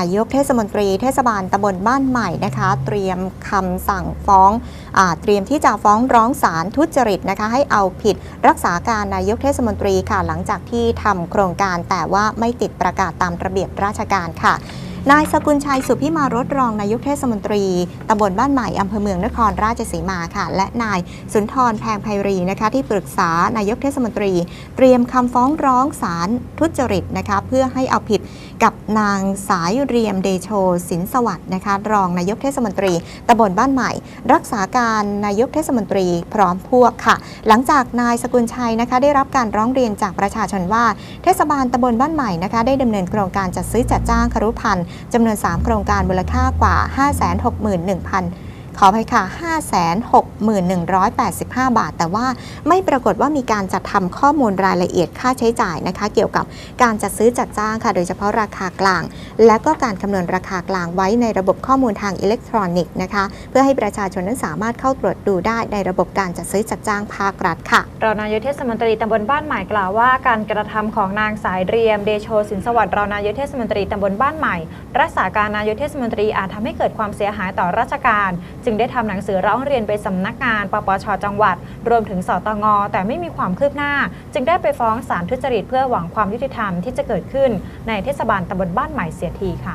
างรองนายกเทศมนตรีเทศบาลตำบลบ้านใหม่นะคะ เตรียมคำสั่งฟ้องอเตรียมที่จะฟ้องร้องศาลทุจริตนะคะ ให้เอาผิดรักษาการนายกเทศมนตรีค่ะ หลังจากที่ทำโครงการแต่ว่าไม่ติดประกาศตามระเบียบราชการค่ะ นายสกุลชัยสุพิมารถรองนายกเทศมนตรี ตำบลบ้านใหม่ อำเภอเมืองนครราชสีมาค่ะ และนายสุนทรแพงไพรีนะคะ ที่ปรึกษานายกเทศมนตรี เตรียมคำฟ้องร้องศาลทุจริตนะคะ เพื่อให้เอาผิดกับนางสายเรียมเดโชสินสวัสดิ์นะคะ รองนายกเทศมนตรีตำบลบ้านใหม่ รักษาการนายกเทศมนตรีพร้อมพวกค่ะ หลังจากนายสกุลชัยนะคะ ได้รับการร้องเรียนจากประชาชนว่า เทศบาลตำบลบ้านใหม่นะคะ ได้ดำเนินโครงการจัดซื้อจัดจ้างครุพันธ์จำนวน 3 โครงการมูลค่ากว่า 561,000 ขออภัยค่ะ 561,185 บาท แต่ว่าไม่ปรากฏว่ามีการจัดทำข้อมูลรายละเอียดค่าใช้จ่ายนะคะ เกี่ยวกับการจัดซื้อจัดจ้างค่ะ โดยเฉพาะราคากลาง และก็การคำนวณราคากลางไว้ในระบบข้อมูลทางอิเล็กทรอนิกส์นะคะ เพื่อให้ประชาชนนั้นสามารถเข้าตรวจดูได้ในระบบการจัดซื้อจัดจ้างภาครัฐค่ะรองนายกเทศมนตรีตำบลบ้านใหม่กล่าวว่า การกระทำของนางสายเรียมเดโชสินสวัสดิ์รองนายกเทศมนตรีตำบลบ้านใหม่ รักษาการนายกเทศมนตรีอาจทำให้เกิดความเสียหายต่อราชการจึงได้ทำหนังสือร้องเรียนไปสำนักงานปปชจังหวัด รวมถึงสตงแต่ไม่มีความคืบหน้า จึงได้ไปฟ้องศาลทุจริตเพื่อหวังความยุติธรรมที่จะเกิดขึ้นในเทศบาลตำบลบ้านใหม่เสียทีค่ะ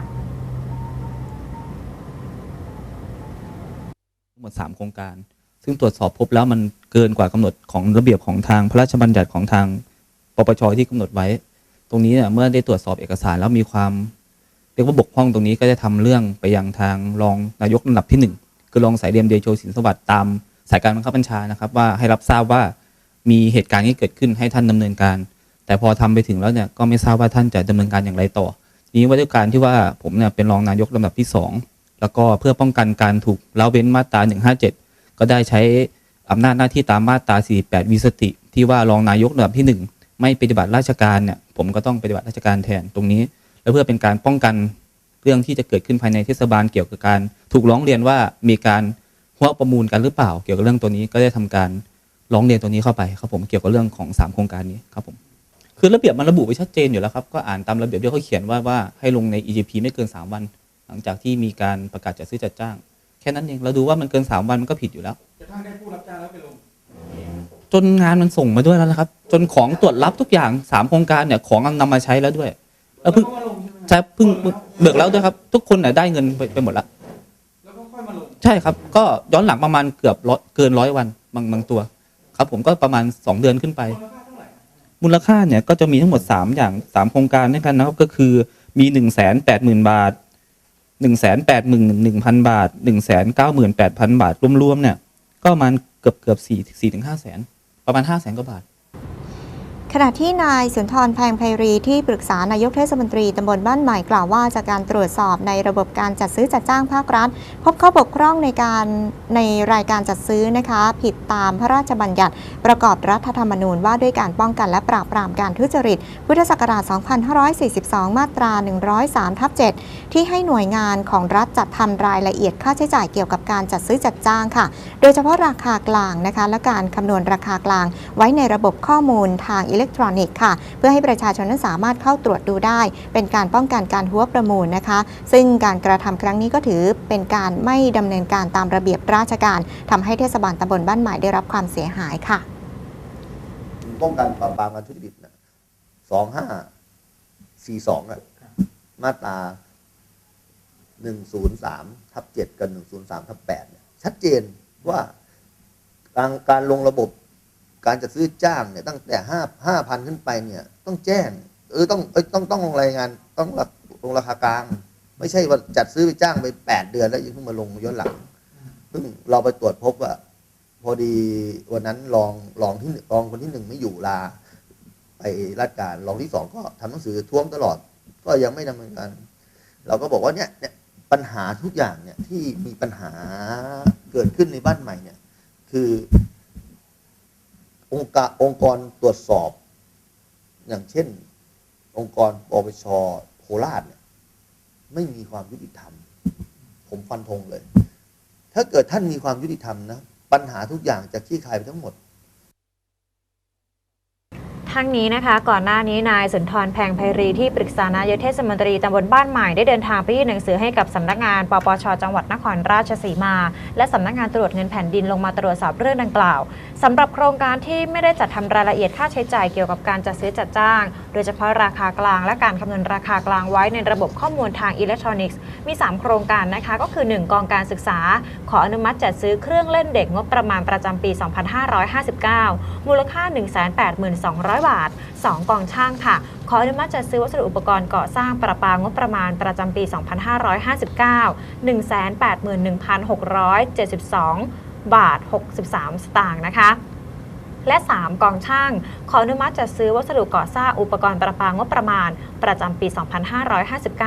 ทั้งหมด3โครงการ ซึ่งตรวจสอบพบแล้วมันเกินกว่ากำหนดของระเบียบของทางพระราชบัญญัติของทางปปชที่กำหนดไว้ ตรงนี้เนี่ยเมื่อได้ตรวจสอบเอกสารแล้วมีความเรียกว่าบกพร่องตรงนี้ก็จะทำเรื่องไปยังทางรองนายกลำดับที่หนึ่ง คือรองสายเดียมเดโชสินสวัสดิ์ตามสายการบังคับบัญชานะครับ ว่าให้รับทราบว่ามีเหตุการณ์นี้เกิดขึ้นให้ท่านดำเนินการ แต่พอทำไปถึงแล้วเนี่ยก็ไม่ทราบว่าท่านจะดำเนินการอย่างไรต่อ นี้ว่าด้วยการที่ว่าผมเนี่ยเป็นรองนายกลำดับที่สองแล้วก็เพื่อป้องกันการถูกเละเว้นมาตรา 157 ก็ได้ใช้อำนาจหน้าที่ตามมาตรา 48 วิสติ ที่ว่ารองนายกลำดับที่หนึ่งไม่ปฏิบัติราชการเนี่ยผมก็ต้องปฏิบัติราชการแทนตรงนี้ และเพื่อเป็นการป้องกัน เรื่องที่จะเกิดขึ้นภายในเทศบาลเกี่ยวกับการ ถูกร้องเรียนว่ามีการหัวประมูลกันหรือเปล่า เกี่ยวกับเรื่องตัวนี้ก็ได้ทำการร้องเรียนตัวนี้เข้าไปครับผมเกี่ยวกับเรื่องของสามโครงการนี้ครับผมคือระเบียบมันระบุไว้ชัดเจนอยู่แล้วครับก็อ่านตามระเบียบที่เขาเขียนว่าว่าให้ลงใน EGP ไม่เกิน 3 วัน หลังจากที่มีการประกาศจัดซื้อจัดจ้าง แค่นั้นเองเราดูว่ามันเกิน 3 วันมันก็ผิดอยู่แล้วกระทั่งได้ผู้รับจ้างแล้วไปลงจนงานมันส่งมาด้วยแล้วนะครับ จนของตรวจรับทุกอย่าง 3 โครงการเนี่ยของนำมาใช้แล้วด้วยแล้วเพิ่ง ใช่เพิ่งเบิกแล้วด้วยครับ ทุกคนน่ะได้เงินไปไปหมดแล้วแล้วก็ค่อยมาลงใช่ครับ ก็ย้อนหลังประมาณเกือบร้อยเกินร้อยวันบางบางตัว ครับ ผมก็ประมาณ2เดือนขึ้นไป มูลค่าเนี่ยก็จะมีทั้งหมด3อย่าง3โครงการด้วยกันนะครับก็คือมี1 8 0 0 0 0บาท1 8 1 1 0 0 0บาท1 9 8 0 0 0บาทรวมๆเนี่ย ก็ประมาณเกือบเกือบ4 4ถึง5แสนประมาณ5แสนกว่าบาท ขณะที่นายสุนทรแพงไพรีที่ปรึกษานายกเทศมนตรีตำบลบ้านใหม่กล่าวว่าจากการตรวจสอบในระบบการจัดซื้อจัดจ้างภาครัฐ พบข้อบกพร่องในการในรายการจัดซื้อนะคะ ผิดตามพระราชบัญญัติ ประกอบรัฐธรรมนูญว่าด้วยการป้องกันและปราบปรามการทุจริต พุทธศักราช 2542 มาตรา 103 ทับ 7 ที่ให้หน่วยงานของรัฐจัดทำรายละเอียดค่าใช้จ่ายเกี่ยวกับการจัดซื้อจัดจ้างค่ะ โดยเฉพาะราคากลางนะคะและการคำนวณราคากลาง ไว้ในระบบข้อมูลทางอิเล็กทรอนิกส์ค่ะ เพื่อให้ประชาชนนั้นสามารถเข้าตรวจดูได้ เป็นการป้องกันการหัวประมูลนะคะ ซึ่งการกระทำครั้งนี้ก็ถือเป็นการไม่ดำเนินการตามระเบียบราชการทำให้เทศบาลตำบลบ้านใหม่ได้รับความเสียหายค่ะ ป้องกันปราบปรามการทุจริตสองห้าสี่สองอะมาตราหนึ่งศูนย์สามทับเจ็ดกับหนึ่งศูนย์สามทับแปดเนี่ยชัดเจนว่าการการลงระบบ การจัดซื้อจ้างเนี่ยตั้งแต่ห้าห้าพันขึ้นไปเนี่ยต้องแจ้งเออต้องเอยต้องต้องลงรายงานต้องลงราคากลาง ไม่ใช่ว่าจัดซื้อไปจ้างไปแปดเดือนแล้วยังเพิ่งมาลงย้อนหลังซึ่งเราไปตรวจพบว่า พอดีวันนั้นรองรองที่รองคนที่หนึ่งไม่อยู่ลา ไปราชการรองที่สองก็ทำหนังสือท้วงตลอด ก็ยังไม่ดำเนินการเราก็บอกว่าเนี่ยเนี่ยปัญหาทุกอย่างเนี่ยที่มีปัญหาเกิดขึ้นในบ้านใหม่เนี่ย คือ องค์การองค์กรตรวจสอบ อย่างเช่น องค์กรปปชโคราชเนี่ยไม่มีความยุติธรรม ผมฟันธงเลย ถ้าเกิดท่านมีความยุติธรรมนะ ปัญหาทุกอย่างจะคลี่คลายไปทั้งหมด ทั้งนี้นะคะ ก่อนหน้านี้นายสุนทรแพงไพรีที่ปรึกษานายกเทศมนตรีตำบลบ้านใหม่ได้เดินทางไปยื่นหนังสือให้กับสำนักงานปปชจังหวัดนครราชสีมา และสำนักงานตรวจเงินแผ่นดินลงมาตรวจสอบเรื่องดังกล่าวสำหรับโครงการที่ไม่ได้จัดทำรายละเอียดค่าใช้จ่ายเกี่ยวกับการจัดซื้อจัดจ้าง โดยเฉพาะราคากลางและการคำนวณราคากลางไว้ในระบบข้อมูลทางอิเล็กทรอนิกส์ มี 3 โครงการนะคะ ก็คือ 1 กองการศึกษา ขออนุมัติจัดซื้อเครื่องเล่นเด็กงบประมาณประจำปี 2559 มูลค่า 182,200 บาท 2 กองช่างค่ะขออนุมัติจัดซื้อวัสดุอุปกรณ์ก่อสร้างประปางบประมาณประจำปี 2559 181,672 บาท 63 สตางค์นะคะ และ 3 กองช่าง ขออนุมัติจัดซื้อวัสดุก่อสร้างอุปกรณ์ประปางบประมาณ ประจำปี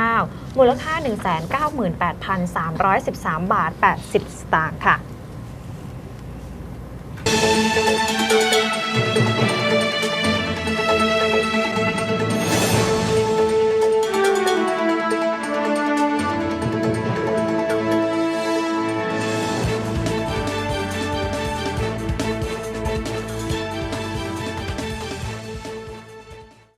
2559 มูลค่า 198,313 บาท 80 สตางค์ค่ะ